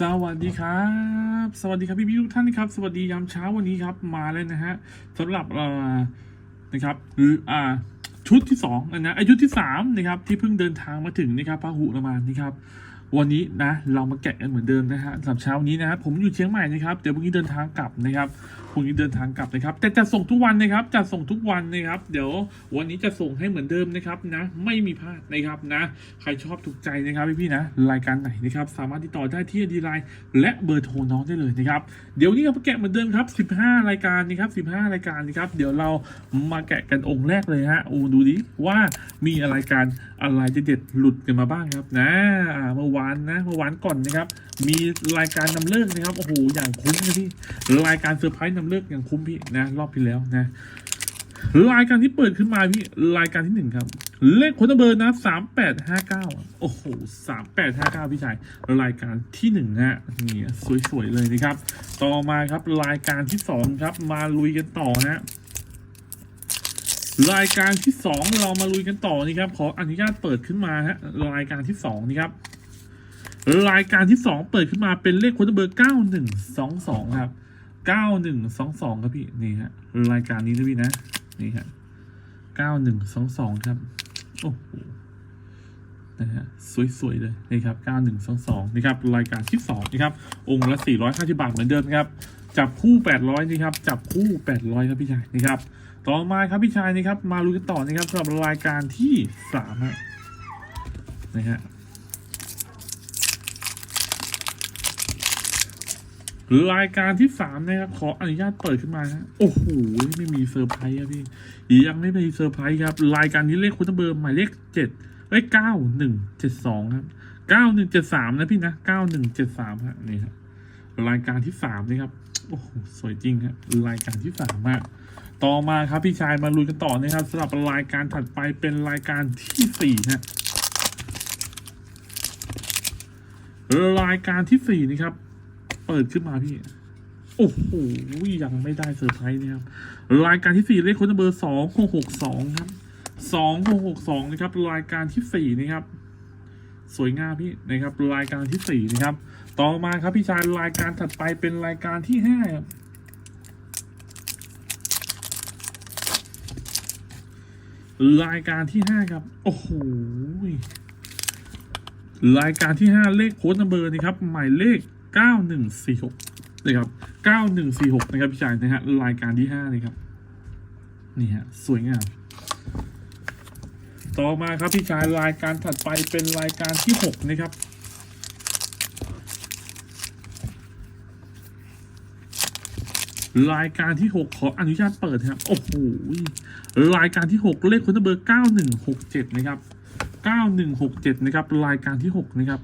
สวัสดีครับ สวัสดีครับพี่พี่ทุกท่านครับ สวัสดียามเช้าวันนี้ครับ มาแล้วนะฮะสำหรับเอ่อนะครับหรืออ่าชุดที่สองนะอายุดที่สามนะครับ ที่เพิ่งเดินทางมาถึงนะครับพาหุรมานนะครับ วันนี้นะ เรามาแกะกันเหมือนเดิมนะฮะสำหรับเช้านี้นะครับผมอยู่เชียงใหม่นะครับเดี๋ยวพรุ่งนี้เดินทางกลับนะครับ รุ่งนี้เดินทางกลับนะครับ แต่จะส่งทุกวันนะครับจะส่งทุกวันนะครับ เดี๋ยววันนี้จะส่งให้เหมือนเดิมนะครับนะ ไม่มีพลาดนะครับนะ ใครชอบถูกใจนะครับพี่ๆนะ รายการไหนนะครับ สามารถติดต่อได้ที่ดีไลน์และเบอร์โทรน้องได้เลยนะครับ เดี๋ยวนี้เรามาแกะเหมือนเดิมครับ 15 รายการนะครับ 15 รายการนะครับ เดี๋ยวเรามาแกะกันองค์แรกเลยฮะโอ้ดูดิว่ามีรายการอะไรเด็ดๆหลุดกันมาบ้างครับนะเมื่อวานนะเมื่อวานก่อนนะครับ มีรายการนำเลิกนะครับโอ้โหอย่างคุ้มนะพี่รายการเซอร์ไพรส์นำเลิกอย่างคุ้มพี่นะ รอบที่แล้วนะรายการที่เปิดขึ้นมาพี่รายการที่หนึ่งครับ เลขคนเบอร์นะสามแปดห้าเก้าโอ้โหสามแปดห้าเก้าพี่ชายรายการที่หนึ่งฮะนี่สวยๆเลยนะครับ ต่อมาครับรายการที่สองครับ มาลุยกันต่อนะฮะรายการที่สองเรามาลุยกันต่อนี่ครับ ขออนุญาตเปิดขึ้นมาฮะรายการที่สองนี่ครับ รายการที่สองเปิดขึ้นมาเป็นเลขคนเบอร์เก้าหนึ่งสองสองครับ เก้าหนึ่งสองสองครับพี่นี่ฮะรายการนี้นะพี่นะนี่ฮะเก้าหนึ่งสองสองครับโอ้โหนะฮะสวยๆเลยนะครับเก้าหนึ่งสองสองนะครับรายการที่สองนะครับองค์ละสี่ร้อยห้าสิบาทเหมือนเดิมนะครับจับคู่แปดร้อยนี่ครับจับคู่แปดร้อยครับพี่ชายนะครับต่อมาครับพี่ชายนะครับมาลุ้นกันต่อนะครับสำหรับรายการที่สามฮะนะฮะ รายการที่สามนะครับขออนุญาตเปิดขึ้นมาฮะโอ้โหไม่มีเซอร์ไพรส์ครับพี่ยังไม่มีเซอร์ไพรส์ครับ รายการนี้เลขคุณเบอร์หมายเลขเจ็ดเอ้ยเก้าหนึ่งเจ็ดสองครับเก้าหนึ่งเจ็ดสามนะพี่นะเก้าหนึ่งเจ็ดสามฮะนี่ครับรายการที่สามนี่ครับโอ้โหสวยจริงครับรายการที่สามมากต่อมาครับพี่ชายมาลุยกันต่อนะครับสำหรับรายการถัดไปเป็นรายการที่สี่ฮะรายการที่สี่นี่ครับ เปิดขึ้นมาพี่ โอ้โหยังไม่ได้เซอร์ไพรส์นะครับ รายการที่สี่เลขค้นเบอร์สองหกหกสองครับสองหกหกสองนะครับ รายการที่สี่นะครับ สวยงามพี่นะครับ รายการที่สี่นะครับ ต่อมาครับพี่ชายรายการถัดไปเป็นรายการที่ห้าครับรายการที่ห้าครับ โอ้โหรายการที่ห้าเลขโค้ดนัมเบอร์นะครับ หมายเลข เก้าหนึ่งสี่หกนะครับเก้าหนึ่งสี่หกนะครับพี่ชายนะฮะรายการที่ห้าเลยครับนี่ฮะสวยงามต่อมาครับพี่ชายรายการถัดไปเป็นรายการที่หกนะครับรายการที่หกขออนุญาตเปิดครับ โอ้โห รายการที่หกเลขคนเบอร์เก้าหนึ่งหกเจ็ดนะครับเก้าหนึ่งหกเจ็ดนะครับ รายการที่หกนะครับ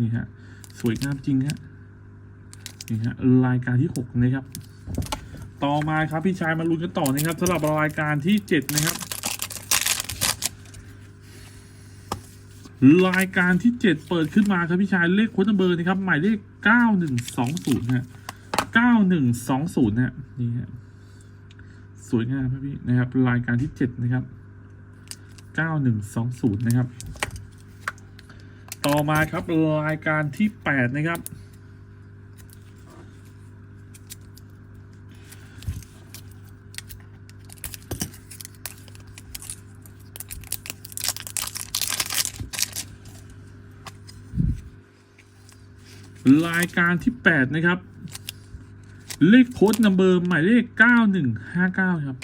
นี่ฮะ สวยงามจริงฮะนี่ฮะรายการที่หกนะครับ ต่อมาครับพี่ชายมาลุ้นกันต่อนะครับสำหรับรายการที่เจ็ดนะครับ รายการที่เจ็ดเปิดขึ้นมาครับพี่ชายเลขค้นเบอร์นะครับหมายเลขเก้าหนึ่งสองศูนย์ฮะเก้าหนึ่งสองศูนย์ฮะนี่ฮะสวยงามครับพี่นะครับ รายการที่เจ็ดนะครับเก้าหนึ่งสองศูนย์นะครับ ต่อมาครับรายการที่แปดนะครับ รายการที่แปดนะครับ เลขโค้ดนัมเบอร์หมายเลขเก้าหนึ่งห้าเก้าครับ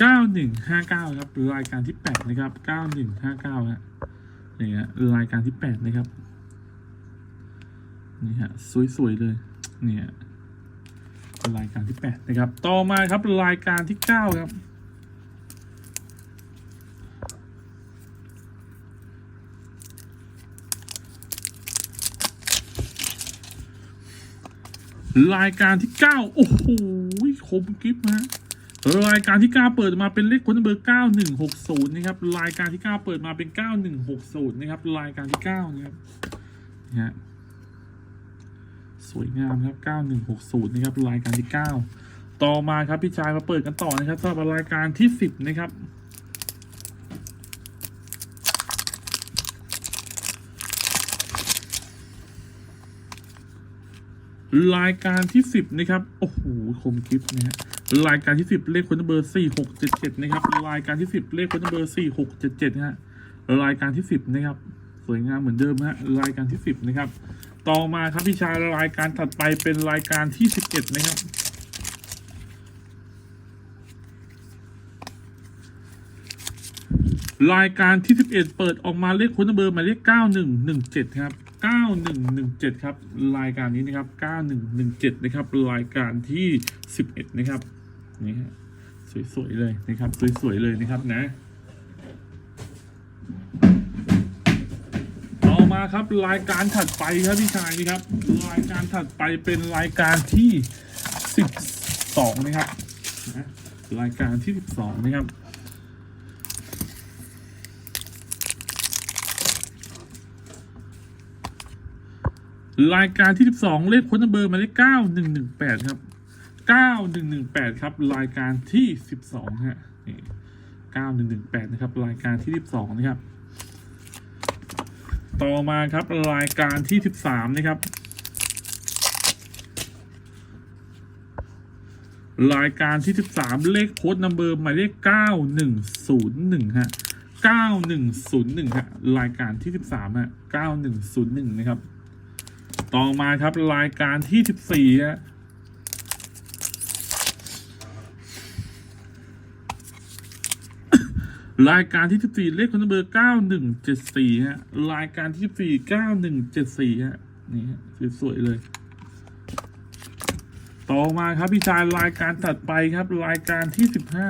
เก้าหนึ่งห้าเก้าครับรายการที่แปดนะครับเก้าหนึ่งห้าเก้าฮะ นี่ฮะรายการที่แปดนะครับ นี่ฮะสวยๆเลย เนี่ยรายการที่แปดนะครับ ต่อมาครับรายการที่เก้าครับรายการที่เก้าโอ้โหคมกิฟต์นะ รายการที่เก้าเปิดมาเป็นเลขคนเบอร์เก้าหนึ่งหกศูนย์นะครับ รายการที่เก้าเปิดมาเป็นเก้าหนึ่งหกศูนย์นะครับ รายการที่เก้านะครับนะฮะสวยงามครับเก้าหนึ่งหกศูนย์นะครับ รายการที่เก้าต่อมาครับพี่ชายมาเปิดกันต่อนะครับสำหรับรายการที่สิบนะครับ รายการที่สิบนะครับ โอ้โห คมคลิปนะฮะ รายการที่สิบเลขคนเบอร์สี่หกเจ็ดเจ็ดนะครับ รายการที่สิบเลขคนเบอร์สี่หกเจ็ดเจ็ดฮะ รายการที่สิบนะครับ สวยงามเหมือนเดิมฮะ รายการที่สิบนะครับ ต่อมาครับพี่ชายรายการถัดไปเป็นรายการที่สิบเอ็ดนะครับ รายการที่ 11 เปิดออกมาเลขคนเบอร์หมายเลข9117 ครับ 9117 ครับ รายการนี้นะครับ 9117 นะครับ รายการที่ 11 นะครับนี่ฮะสวย ๆ เลยนะครับ สวย ๆ เลยนะครับนะ ต่อมาครับรายการถัดไปครับพี่ชายนี่ครับ รายการถัดไปเป็นรายการที่ 12 นะครับนะรายการที่ 12 นะครับ รายการที่ 12 เลขค้นเบอร์มาเลข9118 ครับ 9118 ครับ รายการที่ 12 ฮะนี่9118 นะครับ รายการที่ 12 นะครับ ต่อมาครับรายการที่ 13 นะครับ รายการที่ 13 เลขโค้ดนัมเบอร์หมายเลข9101 ฮะ9101 ฮะ รายการที่ 13 ฮะ 9101 นะครับ ต่อมาครับรายการที่สิบสี่ฮะรายการที่สิบสี่เลขคนเบอร์เก้าหนึ่งเจ็ดสี่ฮะรายการที่สิบสี่เก้าหนึ่งเจ็ดสี่ฮะนี่ฮะสวยๆเลย ต่อมาครับพี่ชายรายการถัดไปครับรายการที่สิบห้า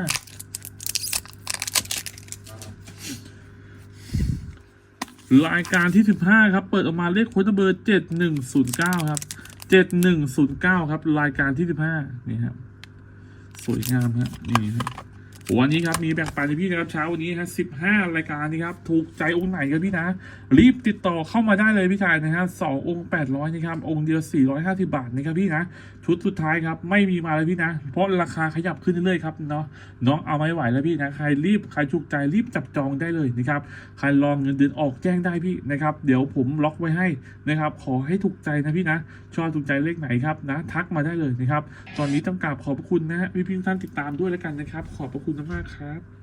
รายการที่ 15 ครับ เปิดออกมาเลขโค้ดเบอร์ 7109 ครับ 7109 ครับ รายการที่ 15 นี่ครับ สวยงามครับนี่ครับ วันนี้ครับมีแบ่งปันให้พี่นะครับเช้าวันนี้ฮะ15รายการนี้ครับถูกใจองค์ไหนครับพี่นะ รีบติดต่อเข้ามาได้เลยพี่ชายนะฮะสององค์800นะครับองค์เดียว450บาทนะครับพี่นะชุดสุดท้ายครับไม่มีมาเลยพี่นะ เพราะราคาขยับขึ้นเรื่อยๆครับเนาะน้องเอาไม่ไหวแล้วพี่นะใครรีบใครถูกใจรีบจับจองได้เลยนะครับใครลองเงินเดือนออกแจ้งได้พี่นะครับเดี๋ยวผมล็อกไว้ให้นะครับขอให้ถูกใจนะพี่นะชอบถูกใจเลขไหนครับนะทักมาได้เลยนะครับตอนนี้ต้องกราบขอบพระคุณนะฮะพี่พี่ท่านติดตามด้วยแล้วกันนะครับขอบพระคุณมากครับ